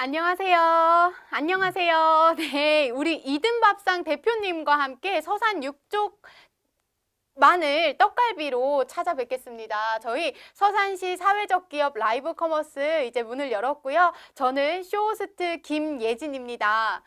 안녕하세요. 안녕하세요. 네, 우리 이든밥상 대표님과 함께 서산 육족 마늘 떡갈비로 찾아뵙겠습니다. 저희 서산시 사회적 기업 라이브 커머스 이제 문을 열었고요. 저는 쇼호스트 김예진입니다.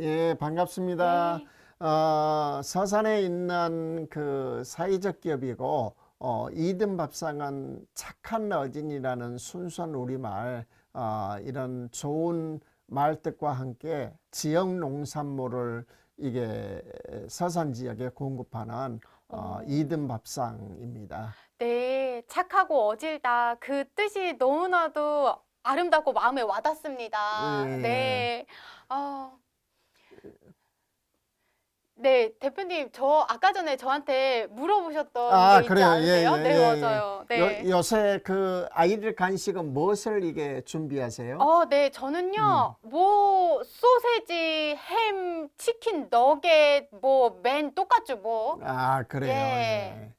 예, 반갑습니다. 네. 어, 서산에 있는 그 사회적 기업이고 어, 이든 밥상은 착한 어진이라는 순수한 우리말 어, 이런 좋은 말뜻과 함께 지역 농산물을 이게 서산 지역에 공급하는 어, 이든 밥상입니다. 네, 착하고 어질다. 그 뜻이 너무나도 아름답고 마음에 와닿습니다. 네. 네. 어. 네, 대표님, 저 아까 전에 저한테 물어보셨던 아, 게 있지 그래요. 예, 않으세요? 예, 네, 예, 예. 맞아요. 네. 요, 요새 그 아이들 간식은 무엇을 이게 준비하세요? 어, 네, 저는요, 뭐, 소세지, 햄, 치킨, 너겟, 뭐, 맨 똑같죠, 뭐. 아, 그래요. 예. 예.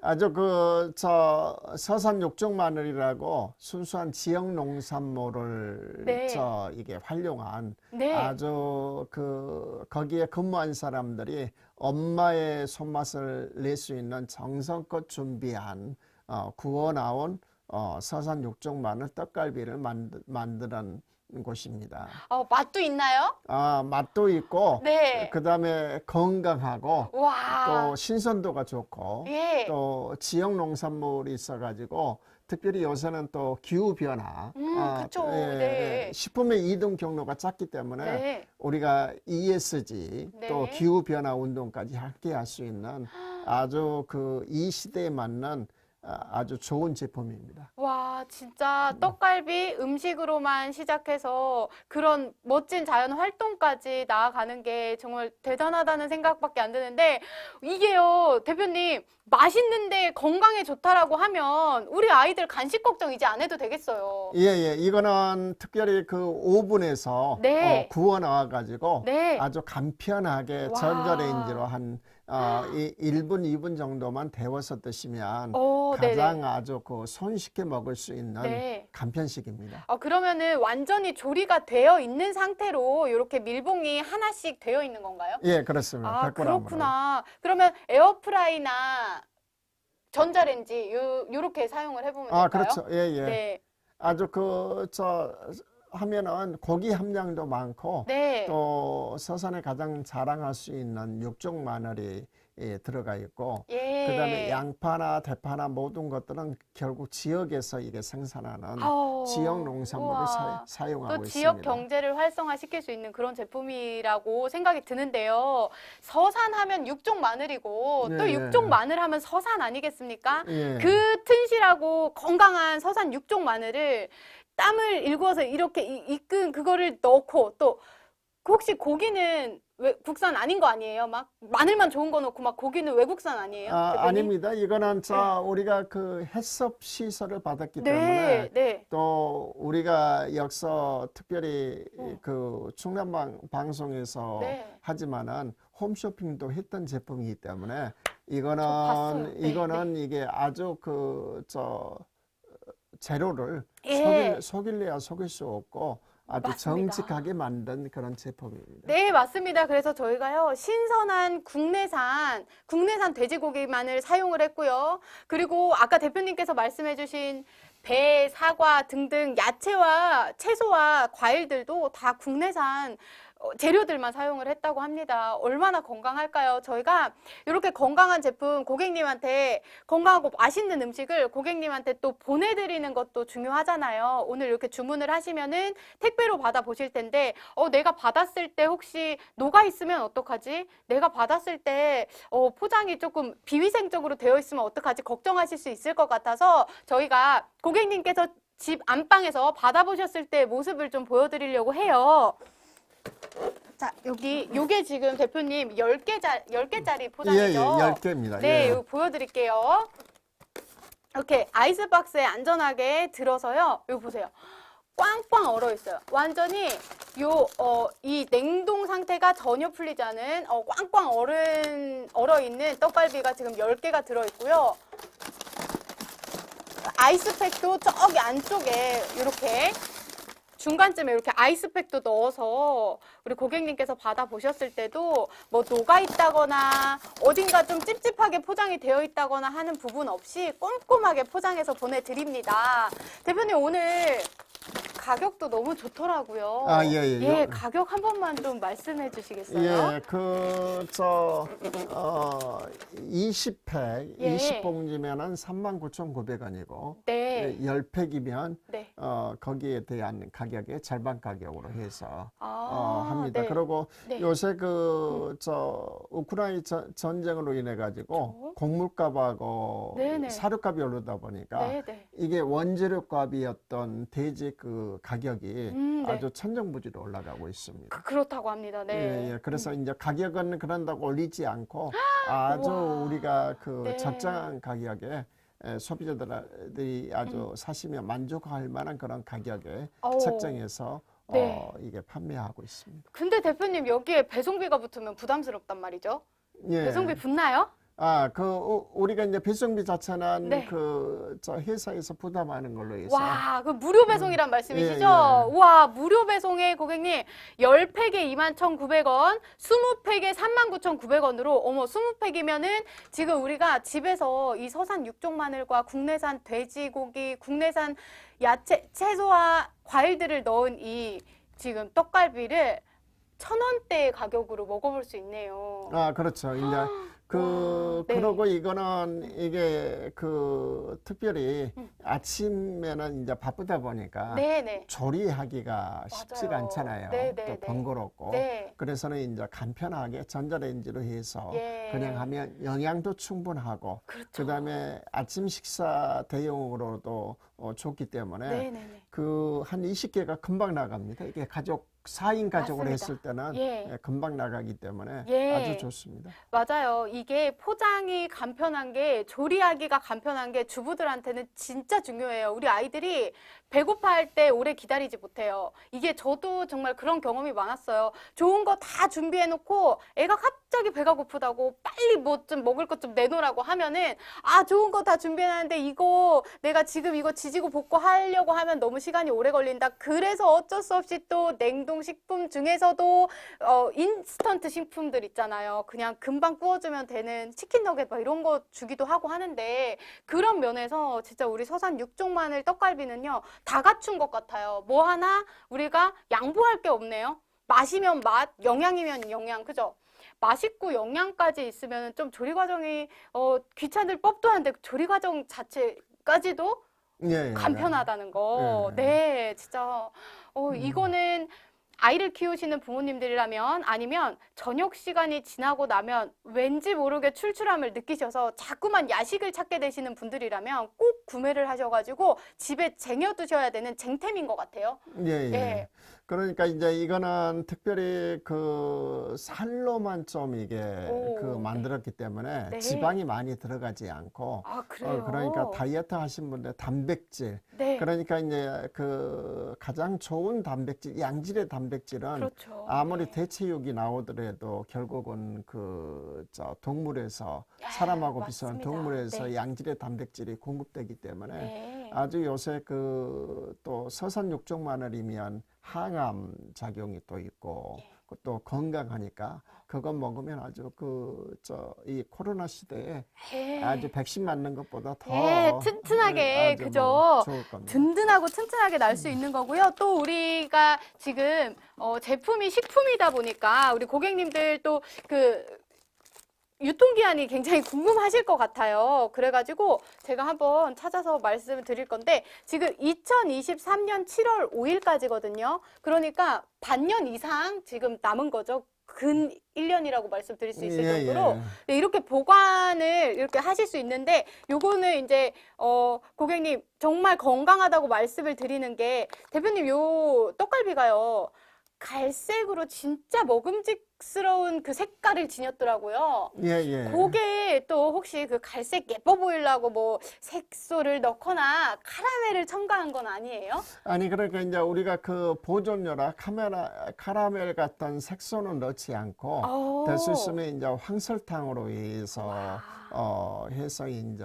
아주 그, 저, 서산 육종 마늘이라고 순수한 지역 농산물을 네. 저, 이게 활용한 네. 아주 그, 거기에 근무한 사람들이 엄마의 손맛을 낼 수 있는 정성껏 준비한, 어, 구워 나온, 어, 서산 육종 마늘 떡갈비를 만드, 만드는 곳입니다. 어, 맛도 있나요? 아, 맛도 있고, 네. 그 다음에 건강하고, 와. 또 신선도가 좋고 예. 또 지역 농산물이 있어가지고 특별히 요새는 또 기후 변화, 음, 그쵸. 네. 식품의 이동 경로가 작기 때문에 네. 우리가 ESG 또 네. 기후 변화 운동까지 함께 할 수 있는 아주 그 이 시대에 맞는 아, 아주 좋은 제품입니다. 와, 진짜 떡갈비 음식으로만 시작해서 그런 멋진 자연 활동까지 나아가는 게 정말 대단하다는 생각밖에 안 드는데 이게요, 대표님, 맛있는데 건강에 좋다라고 하면 우리 아이들 간식 걱정 이제 안 해도 되겠어요. 예, 예. 이거는 특별히 그 오븐에서 네. 어, 구워 나와 가지고 네. 아주 간편하게 와. 전자레인지로 한 어, 이 1분, 2분 정도만 데워서 드시면 어, 네네. 가장 아주 그 손쉽게 먹을 수 있는 네. 간편식입니다. 어, 그러면은 완전히 조리가 되어 있는 상태로 이렇게 밀봉이 하나씩 되어 있는 건가요? 예, 그렇습니다. 아, 100g 으로. 그렇구나. 그러면 에어프라이나 전자레인지 요 요렇게 사용을 해보면 아, 될까요? 그렇죠. 예, 예. 네. 아주 그 저 하면은 고기 함량도 많고 네. 또 서산에 가장 자랑할 수 있는 육종 마늘이 예, 들어가 있고 예. 그다음에 양파나 대파나 모든 것들은 결국 지역에서 이게 생산하는 아우, 지역 농산물을 우와. 사, 사용하고 또 있습니다. 지역 경제를 활성화시킬 수 있는 그런 제품이라고 생각이 드는데요. 서산 하면 육종 마늘이고 또 예, 예. 육종 마늘 하면 서산 아니겠습니까? 예. 그 튼실하고 건강한 서산 육종 마늘을 땀을 일구어서 이렇게 이- 이끈 그거를 넣고 또 혹시 고기는 왜 국산 아닌 거 아니에요? 막 마늘만 좋은 거 넣고 막 고기는 외국산 아니에요? 아? 아닙니다. 이거는 저 우리가 그 해썹 시설을 받았기 네, 때문에 네. 또 우리가 역서 특별히 어. 그 충남 방, 방송에서 네. 하지만은 홈쇼핑도 했던 제품이기 때문에 이거는 봤어요. 네, 이거는 이게 아주 그저 재료를 예. 속일, 속일 래야 속일 수 없고 아주 맞습니다. 정직하게 만든 그런 제품입니다. 네, 맞습니다. 그래서 저희가요, 신선한 국내산, 국내산 돼지고기만을 사용을 했고요. 그리고 아까 대표님께서 말씀해 주신 배, 사과 등등 야채와 채소와 과일들도 다 국내산 어, 재료들만 사용을 했다고 합니다. 얼마나 건강할까요? 저희가 이렇게 건강한 제품 고객님한테 건강하고 맛있는 음식을 고객님한테 또 보내드리는 것도 중요하잖아요. 오늘 이렇게 주문을 하시면은 택배로 받아 보실 텐데, 어, 내가 받았을 때 혹시 녹아 있으면 어떡하지? 내가 받았을 때, 어, 포장이 조금 비위생적으로 되어 있으면 어떡하지? 걱정하실 수 있을 것 같아서 저희가 고객님께서 집 안방에서 받아보셨을 때 모습을 좀 보여드리려고 해요. 자, 여기, 요게 지금 대표님 10개짜, 10개짜리 예, 예, 포장이죠? 10개입니다. 네, 예. 이거 보여 드릴게요. 이렇게 아이스박스에 안전하게 들어서요. 이거 보세요. 꽝꽝 얼어 있어요. 완전히 요, 어, 이 냉동 상태가 전혀 풀리지 않은, 어, 꽝꽝 얼은, 얼어 있는 떡갈비가 지금 10개가 들어 있고요. 아이스팩도 저기 안쪽에 이렇게 중간쯤에 이렇게 아이스팩도 넣어서 우리 고객님께서 받아보셨을 때도 뭐 녹아 있다거나 어딘가 좀 찝찝하게 포장이 되어 있다거나 하는 부분 없이 꼼꼼하게 포장해서 보내드립니다. 대표님 오늘 가격도 너무 좋더라고요. 아, 예, 예. 예, 요- 가격 한 번만 좀 말씀해 주시겠어요? 예, 그, 저, 어, 20팩, 예. 20봉지면은 39,900원이고, 네. 10팩이면, 네. 어, 거기에 대한 가격에 절반 가격으로 해서, 아, 어, 합니다. 네. 그리고 네. 요새 그, 저, 우크라이나 전- 전쟁으로 인해 가지고, 그렇죠. 곡물값하고 네네. 사료값이 오르다 보니까, 네, 네. 이게 원재료 값이었던 돼지 그 가격이 음, 네. 아주 천정부지로 올라가고 있습니다. 그- 그렇다고 합니다. 네. 예, 예. 그래서 이제 가격은 그런다고 올리지 않고 아주 우와. 우리가 그 네. 적정한 가격에 에, 소비자들이 아주 사시면 만족할 만한 그런 가격에 음. 어우. 책정해서 네. 어, 이게 판매하고 있습니다. 근데 대표님 여기에 배송비가 붙으면 부담스럽단 말이죠. 예. 배송비 붙나요? 아, 그 우- 우리가 이제 배송비 자체는 네. 그저 회사에서 부담하는 걸로 해서 와, 그 무료 배송이란 말씀이시죠? 예, 예. 와, 무료 배송에 고객님 10팩에 21,900원, 20팩에 39,900원으로 어머, 20팩이면은 지금 우리가 집에서 이 서산 육종 마늘과 국내산 돼지고기, 국내산 야채, 채소와 과일들을 넣은 이 지금 떡갈비를 천 원대의 가격으로 먹어볼 수 있네요. 아, 그렇죠. 이제 그 와, 네. 그러고 이거는 이게 그 특별히 음. 아침에는 이제 바쁘다 보니까 네네. 조리하기가 쉽지가 맞아요. 않잖아요. 네, 또 네, 네. 번거롭고. 네. 그래서는 이제 간편하게 전자레인지로 해서 예. 그냥 하면 영양도 충분하고 그렇죠. 그다음에 아침 식사 대용으로도 어, 좋기 때문에 네네네. 그 한 20개가 금방 나갑니다. 이게 가족 4인 가족으로 맞습니다. 했을 때는 예. 예, 금방 나가기 때문에 예. 아주 좋습니다. 맞아요. 이게 포장이 간편한 게 조리하기가 간편한 게 주부들한테는 진짜 중요해요. 우리 아이들이 배고파할 때 오래 기다리지 못해요. 이게 저도 정말 그런 경험이 많았어요. 좋은 거 다 준비해 놓고 애가 갑자기 배가 고프다고 빨리 뭐 좀 먹을 것 좀 내놓으라고 하면은 아 좋은 거 다 준비해 놨는데 이거 내가 지금 이거 지지고 볶고 하려고 하면 너무 시간이 오래 걸린다. 그래서 어쩔 수 없이 또 냉동 식품 중에서도 어, 인스턴트 식품들 있잖아요. 그냥 금방 구워주면 되는 치킨 너겟 막 이런 거 주기도 하고 하는데 그런 면에서 진짜 우리 서산 육종 마늘 떡갈비는요 다 갖춘 것 같아요. 뭐 하나 우리가 양보할 게 없네요. 맛이면 맛, 영양이면 영양, 그죠? 맛있고 영양까지 있으면 좀 조리 과정이 어, 귀찮을 법도 한데 조리 과정 자체까지도 예, 예. 간편하다는 거. 네. 네, 진짜. 어, 음. 이거는 아이를 키우시는 부모님들이라면 아니면 저녁 시간이 지나고 나면 왠지 모르게 출출함을 느끼셔서 자꾸만 야식을 찾게 되시는 분들이라면 꼭 구매를 하셔가지고 집에 쟁여두셔야 되는 쟁템인 것 같아요. 예, 예. 예. 그러니까 이제 이거는 특별히 그 살로만 좀 이게 오, 그 네. 만들었기 때문에 네. 지방이 많이 들어가지 않고 아, 어, 그래요? 그러니까 다이어트 하신 분들 단백질 네. 그러니까 이제 그 가장 좋은 단백질 양질의 단백질은 그렇죠. 아무리 네. 대체육이 나오더라도 결국은 그 저 동물에서 아, 사람하고 비슷한 맞습니다. 동물에서 네. 양질의 단백질이 공급되기 때문에 네. 아주 요새 그 또 서산 육종 마늘이면 항암 작용이 또 있고 예. 그또 건강하니까 그거 먹으면 아주 그 저 이 코로나 시대에 네. 아주 백신 맞는 것보다 더 예, 튼튼하게, 아주 그죠? 뭐. 든든하고 튼튼하게 날 수 있는 거고요. 또 우리가 지금 어, 제품이 식품이다 보니까 우리 고객님들 또그 유통기한이 굉장히 궁금하실 것 같아요. 그래가지고 제가 한번 찾아서 말씀을 드릴 건데 지금 2023년 7월 5일까지거든요. 그러니까 반년 이상 지금 남은 거죠. 근 1년이라고 말씀드릴 수 있을 예, 정도로 예. 네, 이렇게 보관을 이렇게 하실 수 있는데 요거는 이제 어 고객님 정말 건강하다고 말씀을 드리는 게 대표님 요 떡갈비가요 갈색으로 진짜 먹음직 스러운 그 색깔을 지녔더라고요. 예, 예. 그게 또 혹시 그 갈색 예뻐 보이려고 뭐 색소를 넣거나 카라멜을 첨가한 건 아니에요? 아니 그러니까 이제 우리가 그 보존료라 카메라 카라멜 같은 색소는 넣지 않고 어. 될수 있으면 이제 황설탕으로 해서 와. 어 해서 이제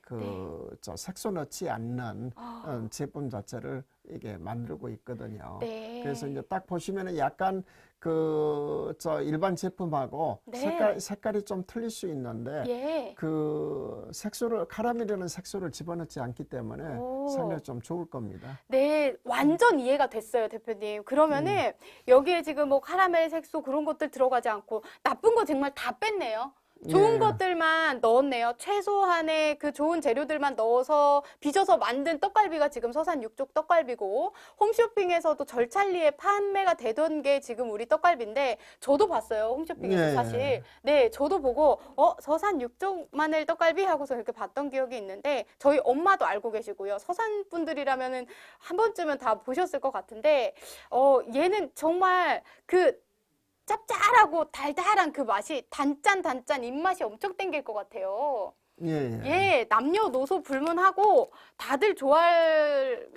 그저 색소 넣지 않는 아. 어, 제품 자체를 이게 만들고 있거든요. 네. 그래서 이제 딱 보시면은 약간 그 저 일반 제품하고 네. 색깔 색깔이 좀 틀릴 수 있는데 예. 그 색소를 카라멜이라는 색소를 집어넣지 않기 때문에 오. 상당히 좀 좋을 겁니다. 네, 완전 이해가 됐어요, 대표님. 그러면은 음. 여기에 지금 뭐 카라멜 색소 그런 것들 들어가지 않고 나쁜 거 정말 다 뺐네요. 좋은 예. 것들만 넣었네요. 최소한의 그 좋은 재료들만 넣어서 빚어서 만든 떡갈비가 지금 서산 육족 떡갈비고 홈쇼핑에서도 절찬리에 판매가 되던 게 지금 우리 떡갈비인데 저도 봤어요. 홈쇼핑에서 예. 사실. 네, 저도 보고 어, 서산 육족 마늘 떡갈비 하고서 이렇게 봤던 기억이 있는데 저희 엄마도 알고 계시고요. 서산 분들이라면은 한 번쯤은 다 보셨을 것 같은데 어, 얘는 정말 그 짭짤하고 달달한 그 맛이 단짠 단짠 입맛이 엄청 땡길 것 같아요. 예, 예. 예, 남녀노소 불문하고 다들 좋아할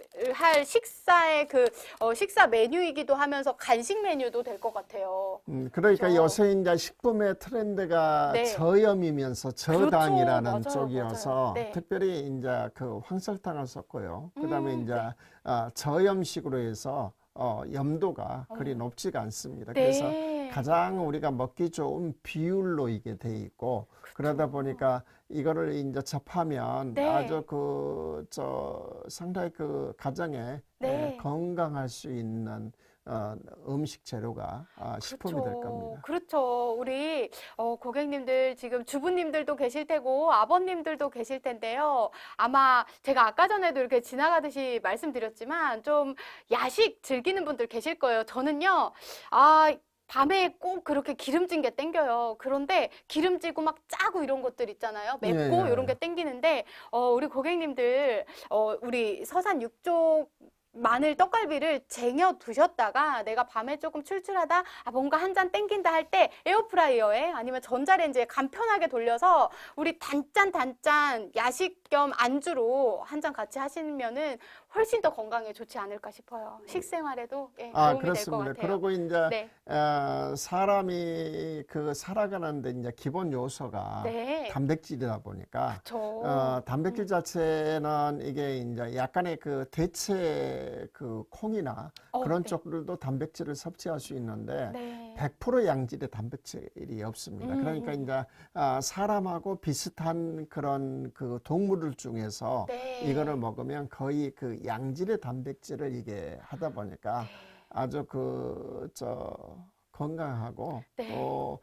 식사의 그 어, 식사 메뉴이기도 하면서 간식 메뉴도 될 것 같아요. 음, 그러니까 그렇죠. 요새 이제 식품의 트렌드가 네. 저염이면서 저당이라는 그렇죠. 맞아요, 쪽이어서 맞아요. 네. 특별히 이제 그 황설탕을 썼고요. 그다음에 음, 이제 네. 어, 저염식으로 해서 어, 염도가 그리 높지가 않습니다. 그래서 네. 가장 우리가 먹기 좋은 비율로 이게 돼 있고 그러다 보니까 이거를 이제 접하면 네. 아주 그 저 상당히 그 가정에 네. 예, 건강할 수 있는 어, 음식 재료가 아, 식품이 될 겁니다. 그렇죠. 우리 어, 고객님들 지금 주부님들도 계실 테고 아버님들도 계실 텐데요. 아마 제가 아까 전에도 이렇게 지나가듯이 말씀드렸지만 좀 야식 즐기는 분들 계실 거예요. 저는요. 아, 밤에 꼭 그렇게 기름진 게 땡겨요. 그런데 기름지고 막 짜고 이런 것들 있잖아요. 맵고 예, 예. 이런 게 땡기는데 어, 우리 고객님들 어, 우리 서산 육족 마늘 떡갈비를 쟁여 두셨다가 내가 밤에 조금 출출하다 아 뭔가 한 잔 땡긴다 할 때 에어프라이어에 아니면 전자레인지에 간편하게 돌려서 우리 단짠 단짠 야식 겸 안주로 한 잔 같이 하시면은 훨씬 더 건강에 좋지 않을까 싶어요. 식생활에도 예, 아, 도움이 될것 그렇습니다. 같아요. 그리고 이제 네, 어, 사람이 그 살아가는데 이제 기본 요소가 네, 단백질이다 보니까 저 어, 단백질 자체는 이게 이제 약간의 그 대체 그 콩이나 어, 그런 네. 쪽들도 단백질을 섭취할 수 있는데 네. 100% 양질의 단백질이 없습니다. 음, 그러니까 음. 이제 아, 사람하고 비슷한 그런 그 동물을 중에서 네. 이거를 먹으면 거의 그 양질의 단백질을 이게 하다 보니까 아주 그저 건강하고 네. 또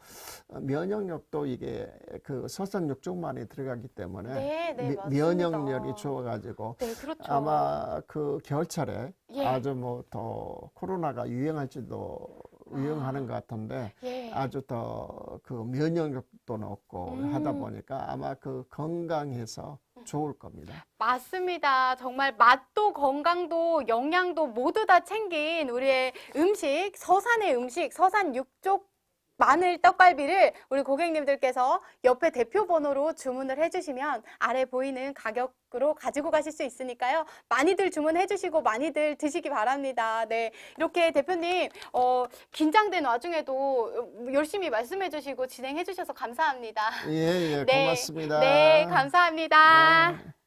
면역력도 이게 그 설산 육종만에 들어가기 때문에 네, 네, 미-. 면역력이 좋아가지고 네, 그렇죠. 아마 그 겨울철에 예. 아주 뭐 더 코로나가 유행할지도 유행하는 것 같은데 예. 아주 더 그 면역력도 높고 음. 하다 보니까 아마 그 건강해서 좋을 겁니다. 맞습니다. 정말 맛도 건강도 영양도 모두 다 챙긴 우리의 음식, 서산의 음식, 서산 육족 마늘 떡갈비를 우리 고객님들께서 옆에 대표 번호로 주문을 해주시면 아래 보이는 가격으로 가지고 가실 수 있으니까요. 많이들 주문해 주시고 많이들 드시기 바랍니다. 네. 이렇게 대표님, 어, 긴장된 와중에도 열심히 말씀해 주시고 진행해 주셔서 감사합니다. 예, 예, 네. 고맙습니다. 네, 감사합니다. 네.